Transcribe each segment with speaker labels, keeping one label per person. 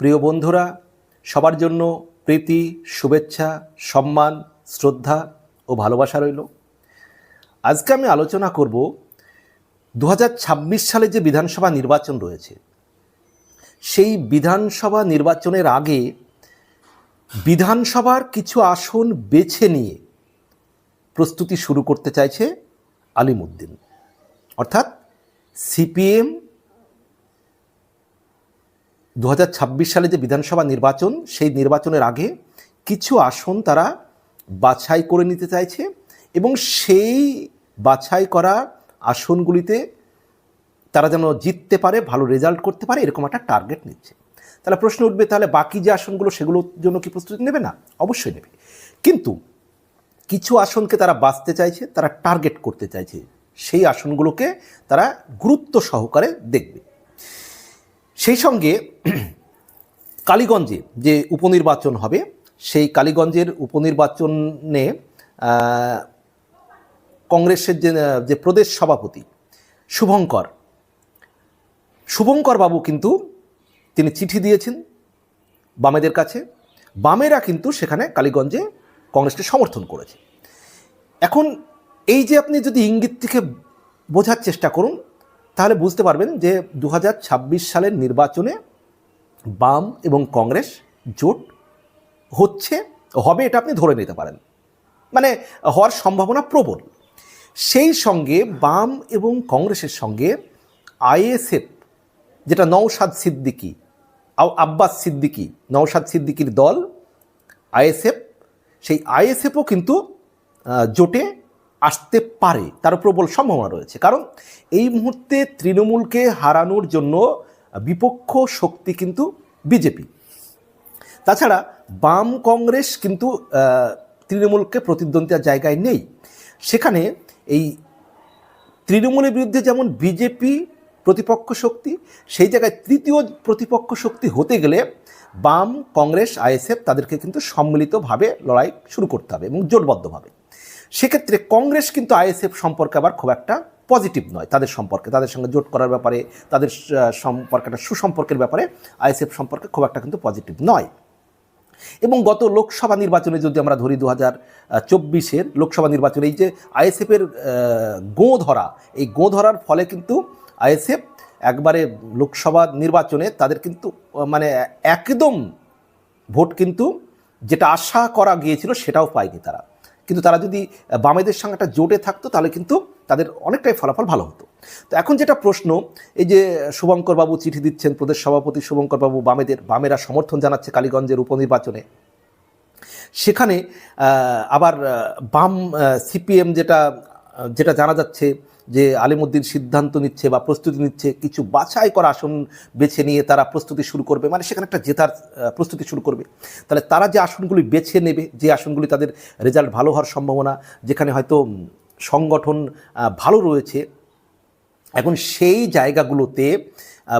Speaker 1: প্রিয় বন্ধুরা, সবার জন্য প্রীতি, শুভেচ্ছা, সম্মান, শ্রদ্ধা ও ভালোবাসা রইল। আজকে আমি আলোচনা করব দু হাজার ছাব্বিশ সালে যে বিধানসভা নির্বাচন রয়েছে, সেই বিধানসভা নির্বাচনের আগে বিধানসভার কিছু আসন বেছে নিয়ে প্রস্তুতি শুরু করতে চাইছে আলিমুদ্দিন। অর্থাৎ সিপিএম দু হাজার ছাব্বিশ সালে যে বিধানসভা নির্বাচন, সেই নির্বাচনের আগে কিছু আসন তারা বাছাই করে নিতে চাইছে এবং সেই বাছাই করা আসনগুলিতে তারা যেন জিততে পারে, ভালো রেজাল্ট করতে পারে, এরকম একটা টার্গেট নিচ্ছে। তাহলে প্রশ্ন উঠবে, তাহলে বাকি যে আসনগুলো, সেগুলোর জন্য কি প্রস্তুতি নেবে? না, অবশ্যই নেবে। কিন্তু কিছু আসনকে তারা বাঁচতে চাইছে, তারা টার্গেট করতে চাইছে, সেই আসনগুলোকে তারা গুরুত্ব সহকারে দেখবে। সেই সঙ্গে কালীগঞ্জে যে উপনির্বাচন হবে, সেই কালীগঞ্জের উপনির্বাচনে কংগ্রেসের যে যে প্রদেশ সভাপতি শুভঙ্কর শুভঙ্কর বাবু কিন্তু তিনি চিঠি দিয়েছেন বামেদের কাছে। বামেরা কিন্তু সেখানে কালীগঞ্জে কংগ্রেসকে সমর্থন করেছে। এখন এই যে আপনি যদি ইঙ্গিত থেকে বোঝার চেষ্টা করুন তাহলে বুঝতে পারবেন যে দু হাজার ছাব্বিশ সালের নির্বাচনে বাম এবং কংগ্রেস জোট হচ্ছে, হবে এটা আপনি ধরে নিতে পারেন। মানে হওয়ার সম্ভাবনা প্রবল। সেই সঙ্গে বাম এবং কংগ্রেসের সঙ্গে আইএসএফ, যেটা নওশাদ সিদ্দিকি আব্বাস সিদ্দিকি, নওশাদ সিদ্দিকির দল, আইএসএফ, সেই আইএসএফও কিন্তু জোটে আসতে পারে, তার প্রবল সম্ভাবনা রয়েছে। কারণ এই মুহূর্তে তৃণমূলকে হারানোর জন্য বিপক্ষ শক্তি কিন্তু বিজেপি। তাছাড়া বাম কংগ্রেস কিন্তু তৃণমূলকে প্রতিদ্বন্দ্বিতার জায়গায় নেই। সেখানে এই তৃণমূলের বিরুদ্ধে যেমন বিজেপি প্রতিপক্ষ শক্তি, সেই জায়গায় তৃতীয় প্রতিপক্ষ শক্তি হতে গেলে বাম কংগ্রেস, আইএসএফ তাদেরকে কিন্তু সম্মিলিতভাবে লড়াই শুরু করতে হবে এবং জোটবদ্ধভাবে। সেক্ষেত্রে কংগ্রেস কিন্তু আইএসএফ সম্পর্কে আবার খুব একটা পজিটিভ নয় তাদের সম্পর্কে। তাদের সঙ্গে জোট করার ব্যাপারে, তাদের সম্পর্কে একটা সুসম্পর্কের ব্যাপারে আইএসএফ সম্পর্কে খুব একটা কিন্তু পজিটিভ নয়। এবং গত লোকসভা নির্বাচনে যদি আমরা ধরি দু হাজার চব্বিশের লোকসভা নির্বাচনে, এই যে আইএসএফের গোঁ ধরা, এই গোঁ ধরার ফলে কিন্তু আইএসএফ একবারে লোকসভা নির্বাচনে তাদের কিন্তু মানে একদম ভোট কিন্তু যেটা আশা করা গিয়েছিল সেটাও পায়নি তারা। কিন্তু তারা যদি বামেদের সঙ্গে একটা জোটে থাকতো, তাহলে কিন্তু তাদের অনেকটাই ফলাফল ভালো হতো। তো এখন যেটা প্রশ্ন, এই যে শুভঙ্করবাবু চিঠি দিচ্ছেন, প্রদেশ সভাপতি শুভঙ্করবাবু বামেদের, বামেরা সমর্থন জানাচ্ছে কালীগঞ্জের উপনির্বাচনে। সেখানে আবার বাম সিপিএম যেটা যেটা জানা যাচ্ছে যে আলিমুদ্দিন সিদ্ধান্ত নিচ্ছে বা প্রস্তুতি নিচ্ছে, কিছু বাছাই করা আসন বেছে নিয়ে তারা প্রস্তুতি শুরু করবে মানে সেখানে একটা জেতার প্রস্তুতি শুরু করবে। তাহলে তারা যে আসনগুলি বেছে নেবে, যে আসনগুলি তাদের রেজাল্ট ভালো হওয়ার সম্ভাবনা, যেখানে হয়তো সংগঠন ভালো রয়েছে, এখন সেই জায়গাগুলোতে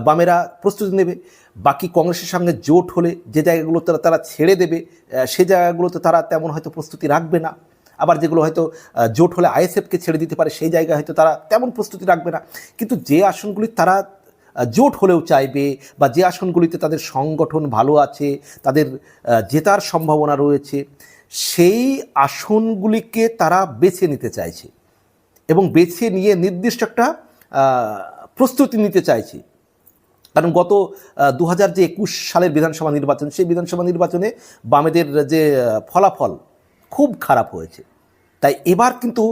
Speaker 1: বামেরা প্রস্তুতি নেবে, বাকি কংগ্রেসের সঙ্গে জোট হলে যে জায়গাগুলোতে তারা তারা ছেড়ে দেবে সে জায়গাগুলোতে তারা তেমন হয়তো প্রস্তুতি রাখবে না। আবার যেগুলো হয়তো জোট হলে আইএসএফকে ছেড়ে দিতে পারে, সেই জায়গায় হয়তো তারা তেমন প্রস্তুতি রাখবে না। কিন্তু যে আসনগুলি তারা জোট হলেও চাইবে বা যে আসনগুলিতে তাদের সংগঠন ভালো আছে, তাদের জেতার সম্ভাবনা রয়েছে, সেই আসনগুলিকে তারা বেছে নিতে চাইছে এবং বেছে নিয়ে নির্দিষ্ট একটা প্রস্তুতি নিতে চাইছে। কারণ গত দু হাজার যে একুশ সালের বিধানসভা নির্বাচন, সেই বিধানসভা নির্বাচনে বামেদের যে ফলাফল খুব খারাপ হয়েছে। তাই এবার কিন্তু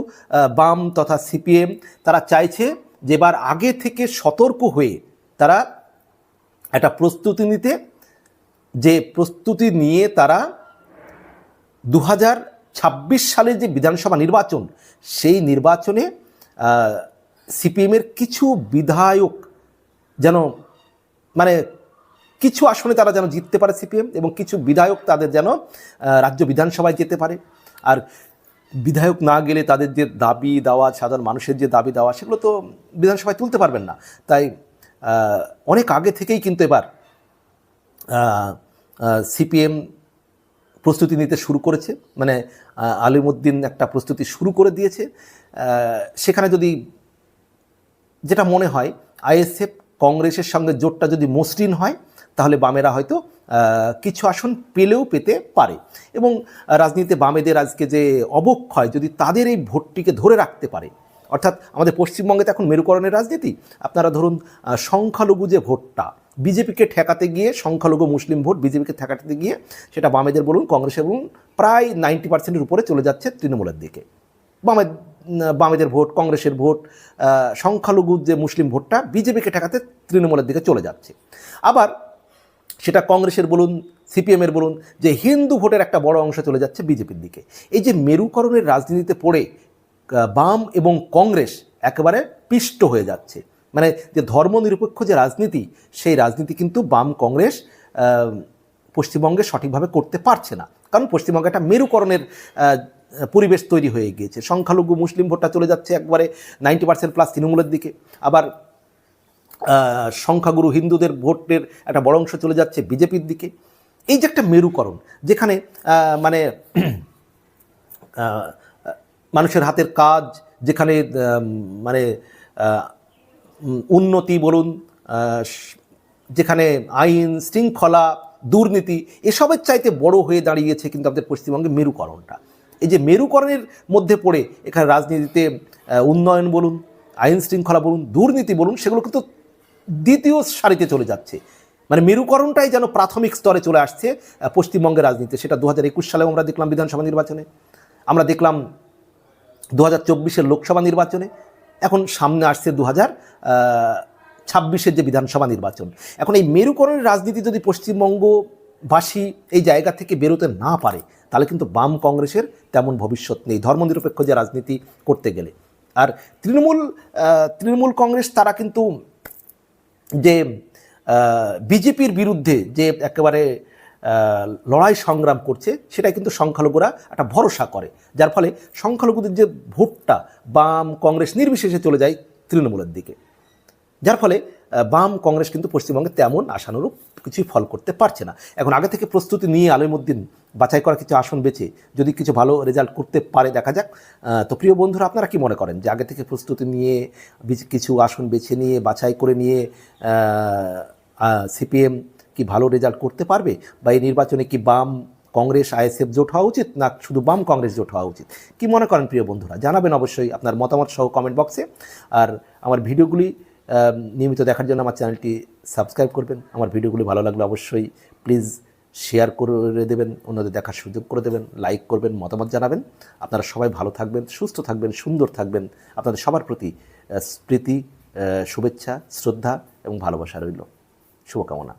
Speaker 1: বাম তথা সিপিএম তারা চাইছে যে এবার আগে থেকে সতর্ক হয়ে তারা একটা প্রস্তুতি নিতে, যে প্রস্তুতি নিয়ে তারা দু ছাব্বিশ সালের যে বিধানসভা নির্বাচন, সেই নির্বাচনে সিপিএমের কিছু বিধায়ক যেন মানে কিছু আসনে তারা যেন জিততে পারে সিপিএম এবং কিছু বিধায়ক তাদের যেন রাজ্য বিধানসভায় যেতে পারে। আর বিধায়ক না গেলে তাদের যে দাবি দেওয়া সাধারণ মানুষের যে দাবি দেওয়া, সেগুলো তো বিধানসভায় তুলতে পারবেন না। তাই অনেক আগে থেকেই কিন্তু এবার সিপিএম প্রস্তুতি নিতে শুরু করেছে। মানে আলিমুদ্দিন একটা প্রস্তুতি শুরু করে দিয়েছে। সেখানে যদি যেটা মনে হয়, আইএসএফ কংগ্রেসের সঙ্গে জোটটা যদি মসৃণ হয় তাহলে বামেরা হয়তো কিছু আসন পেলেও পেতে পারে। এবং রাজনীতিতে বামেদের আজকে যে অবক্ষয়, যদি তাদের এই ভোটটিকে ধরে রাখতে পারে, অর্থাৎ আমাদের পশ্চিমবঙ্গে তো এখন মেরুকরণের রাজনীতি। আপনারা ধরুন সংখ্যালঘু যে ভোটটা, বিজেপিকে ঠেকাতে গিয়ে সংখ্যালঘু মুসলিম ভোট বিজেপিকে ঠেকাতে গিয়ে সেটা বামেদের বলুন, কংগ্রেসের বলুন, প্রায় নাইনটি পার্সেন্টের উপরে চলে যাচ্ছে তৃণমূলের দিকে। বামে বামেদের ভোট, কংগ্রেসের ভোট সংখ্যালঘু যে মুসলিম ভোটটা বিজেপিকে ঠেকাতে তৃণমূলের দিকে চলে যাচ্ছে। আবার সেটা কংগ্রেসের বলুন, সিপিএমের বলুন, যে হিন্দু ভোটের একটা বড় অংশ চলে যাচ্ছে বিজেপির দিকে। এই যে মেরুকরণের রাজনীতিতে পড়ে বাম এবং কংগ্রেস একেবারে পিষ্ট হয়ে যাচ্ছে। মানে যে ধর্মনিরপেক্ষ যে রাজনীতি, সেই রাজনীতি কিন্তু বাম কংগ্রেস পশ্চিমবঙ্গে সঠিকভাবে করতে পারছে না। কারণ পশ্চিমবঙ্গে একটা মেরুকরণের পরিবেশ তৈরি হয়ে গিয়েছে। সংখ্যালঘু মুসলিম ভোটটা চলে যাচ্ছে একবারে নাইনটি পার্সেন্ট প্লাস তৃণমূলের দিকে। আবার সংখ্যাগুরু হিন্দুদের ভোটের একটা বড় অংশ চলে যাচ্ছে বিজেপির দিকে। এই যে একটা মেরুকরণ, যেখানে মানে মানুষের হাতের কাজ, যেখানে মানে উন্নতি বলুন যেখানে আইন শৃঙ্খলা, দুর্নীতি, এসবের চাইতে বড় হয়ে দাঁড়িয়েছে কিন্তু আমাদের পশ্চিমবঙ্গে মেরুকরণটা। এই যে মেরুকরণের মধ্যে পড়ে এখানে রাজনীতিতে উন্নয়ন বলুন, আইন শৃঙ্খলা বলুন, দুর্নীতি বলুন, সেগুলো কিন্তু দ্বিতীয় সারিতে চলে যাচ্ছে। মানে মেরুকরণটাই যেন প্রাথমিক স্তরে চলে আসছে পশ্চিমবঙ্গের রাজনীতি সেটা দু হাজার একুশ সালেও আমরা দেখলাম বিধানসভা নির্বাচনে। আমরা দেখলাম দু হাজার চব্বিশের লোকসভা নির্বাচনে। এখন সামনে আসছে দু হাজার ছাব্বিশের যে বিধানসভা নির্বাচন। এখন এই মেরুকরণের রাজনীতি যদি পশ্চিমবঙ্গবাসী এই জায়গা থেকে বেরোতে না পারে, তাহলে কিন্তু বাম কংগ্রেসের তেমন ভবিষ্যৎ নেই। ধর্মনিরপেক্ষ যে রাজনীতি করতে গেলে। আর তৃণমূল তৃণমূল কংগ্রেস, তারা কিন্তু যে বিজেপির বিরুদ্ধে যে একেবারে লড়াই সংগ্রাম করছে, সেটাই কিন্তু সংখ্যালঘুরা একটা ভরসা করে। যার ফলে সংখ্যালঘুদের যে ভোটটা বাম কংগ্রেস নির্বিশেষে চলে যায় তৃণমূলের দিকে। যার ফলে বাম কংগ্রেস কিন্তু পশ্চিমবঙ্গে তেমন আশানুরূপ কিছুই ফল করতে পারছে না। এখন আগে থেকে প্রস্তুতি নিয়ে আলিমুদ্দিন বাছাই করা কিছু আসন বেছে যদি কিছু ভালো রেজাল্ট করতে পারে দেখা যাক। তো প্রিয় বন্ধুরা, আপনারা কি মনে করেন যে আগে থেকে প্রস্তুতি নিয়ে কিছু আসন বেছে নিয়ে, বাছাই করে নিয়ে সিপিএম কি ভালো রেজাল্ট করতে পারবে? বা এই নির্বাচনে কি বাম কংগ্রেস, আইএসএফ জোট হওয়া উচিত, না শুধু বাম কংগ্রেস জোট হওয়া উচিত? কি মনে করেন প্রিয় বন্ধুরা? জানাবেন অবশ্যই আপনার মতামত সহ কমেন্ট বক্সে আর আমার ভিডিওগুলি নিয়মিত দেখার জন্য আমার চ্যানেলটি সাবস্ক্রাইব করবেন। আমার ভিডিওগুলি ভালো লাগলে অবশ্যই প্লিজ শেয়ার করে দেবেন, অন্যদের দেখার সুযোগ করে দেবেন লাইক করবেন, মতামত জানাবেন। আপনারা সবাই ভালো থাকবেন, সুস্থ থাকবেন, সুন্দর থাকবেন। আপনাদের সবার প্রতি স্মৃতি শুভেচ্ছা, শ্রদ্ধা এবং ভালোবাসা রইল। শুভকামনা।